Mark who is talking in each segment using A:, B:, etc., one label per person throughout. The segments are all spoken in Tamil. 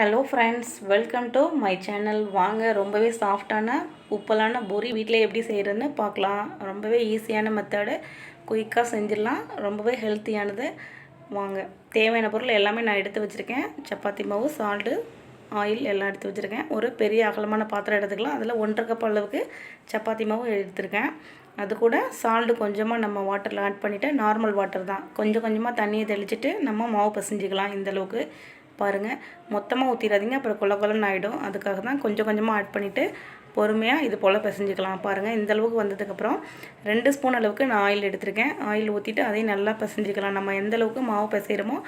A: Hello friends welcome to my channel வாங்க ரொம்பவே சாஃப்டான உப்பலான பூரி வீட்டில் எப்படி செய்கிறதுன்னு பார்க்கலாம். ரொம்பவே ஈஸியான மெத்தடு குயிக்காக செஞ்சிடலாம். ரொம்பவே ஹெல்த்தியானது வாங்க தேவையான பொருள் எல்லாமே நான் எடுத்து வச்சுருக்கேன். சப்பாத்தி மாவு சால்ட்டு ஆயில் எல்லாம் எடுத்து வச்சுருக்கேன். ஒரு பெரிய அகலமான பாத்திரம் எடுத்துக்கலாம். அதில் ஒன்றரை கப் அளவுக்கு சப்பாத்தி மாவு எடுத்திருக்கேன். அது கூட சால்ட்டு கொஞ்சமாக நம்ம வாட்டரில் ஆட் பண்ணிவிட்டு நார்மல் வாட்டர் தான். கொஞ்சம் கொஞ்சமாக தண்ணியை தெளிச்சுட்டு நம்ம மாவு பசைஞ்சிக்கலாம் இந்த அளவுக்கு. பாருங்கள் மொத்தமாக ஊற்றிடாதீங்க அப்புறம் கொல கொலன்னு ஆகிடும் அதுக்காக தான் கொஞ்சம் கொஞ்சமாக ஆட் பண்ணிவிட்டு பொறுமையாக இது போல் பிசைஞ்சிக்கலாம் பாருங்கள் இந்த அளவுக்கு வந்ததுக்கப்புறம் ரெண்டு ஸ்பூன் அளவுக்கு நான் ஆயில் எடுத்திருக்கேன். ஆயில் ஊற்றிட்டு அதையும் நல்லா பிசைஞ்சிக்கலாம். நம்ம எந்த அளவுக்கு மாவு பிசைகிறோமோ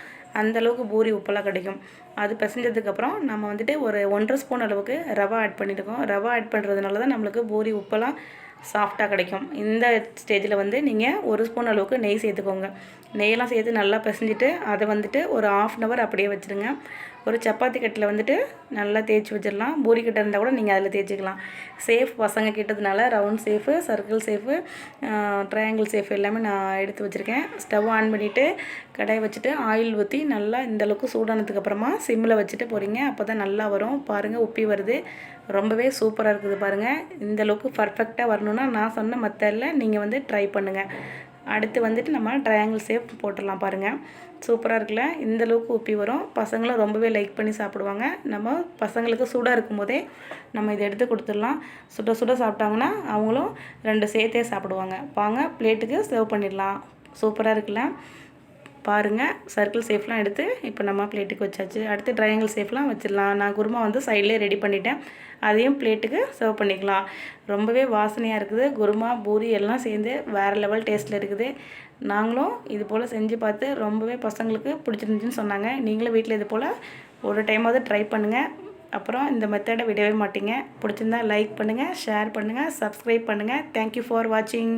A: அந்த அளவுக்கு பூரி உப்பெல்லாம் கிடைக்கும். அது பிசைஞ்சதுக்கப்புறம் நம்ம வந்துட்டு ஒரு ஒன்றரை ஸ்பூன் அளவுக்கு ரவா ஆட் பண்ணியிருக்கோம். ரவா ஆட் பண்ணுறதுனால தான் நம்மளுக்கு பூரி உப்பெல்லாம் சாஃப்டாக கிடைக்கும். இந்த ஸ்டேஜில் வந்து நீங்கள் ஒரு ஸ்பூன் அளவுக்கு நெய் சேர்த்துக்கோங்க. நெய்யெல்லாம் சேர்த்து நல்லா பிசைஞ்சிட்டு அதை வந்துட்டு ஒரு ஆஃப் அன் ஹவர் அப்படியே வச்சுருங்க. ஒரு சப்பாத்தி கட்டில் வந்துட்டு நல்லா தேய்ச்சி வச்சிடலாம். பூரி கட்டை இருந்தால் கூட நீங்கள் அதில் தேய்ச்சிக்கலாம். சேஃப் பசங்க கிட்டதுனால round shape circle shape triangle shape எல்லாமே நான் எடுத்து வச்சுருக்கேன். ஸ்டவ் ஆன் பண்ணிவிட்டு கடையை வச்சுட்டு ஆயில் ஊற்றி நல்லா இந்தளவுக்கு சூடானதுக்கப்புறமா சிம்மில் வச்சுட்டு போகிறீங்க அப்போ தான் நல்லா வரும். பாருங்கள் உப்பி வருது. ரொம்பவே சூப்பராக இருக்குது பாருங்கள் இந்தளவுக்கு பர்ஃபெக்டாக வரணுன்னா நான் சொன்ன மெத்தடில் நீங்கள் வந்து ட்ரை பண்ணுங்கள் அடுத்து வந்துட்டு நம்ம ட்ரையாங்கிள் ஷேப் போட்டுடலாம் பாருங்கள் சூப்பராக இருக்குல்ல? இந்தளவுக்கு உப்பி வரும். பசங்களும் ரொம்பவே லைக் பண்ணி சாப்பிடுவாங்க. நம்ம பசங்களுக்கு சூடாக இருக்கும்போதே நம்ம இதை எடுத்து கொடுத்துடலாம். சுட சுட சாப்பிட்டாங்கன்னா அவங்களும் ரெண்டு சேர்த்தே சாப்பிடுவாங்க. வாங்க பிளேட்டுக்கு சர்வ் பண்ணிடலாம். சூப்பராக இருக்குல்ல? பாருங்கள் சர்க்கிள் சேஃப்லாம் எடுத்து இப்போ நம்ம பிளேட்டுக்கு வச்சாச்சு. அடுத்து ட்ரையாங்கிள் சேஃப்லாம் வச்சிடலாம். நான் குருமா வந்து சைட்லேயே ரெடி பண்ணிட்டேன். அதையும் பிளேட்டுக்கு சர்வ் பண்ணிக்கலாம். ரொம்பவே வாசனையாக இருக்குது. குருமா பூரி எல்லாம் சேர்ந்து வேறு லெவல் டேஸ்ட்டில் இருக்குது. நாங்களும் இது போல் செஞ்சு பார்த்து ரொம்பவே பசங்களுக்கு பிடிச்சிருந்துச்சின்னு சொன்னாங்க. நீங்களும் வீட்டில் இது போல் ஒரு டைமாவது ட்ரை பண்ணுங்கள் அப்புறம் இந்த மெத்தடை விடவே மாட்டீங்க. பிடிச்சிருந்தா லைக் பண்ணுங்கள் ஷேர் பண்ணுங்கள் சப்ஸ்கிரைப் பண்ணுங்கள் தேங்க்யூ ஃபார் வாட்சிங்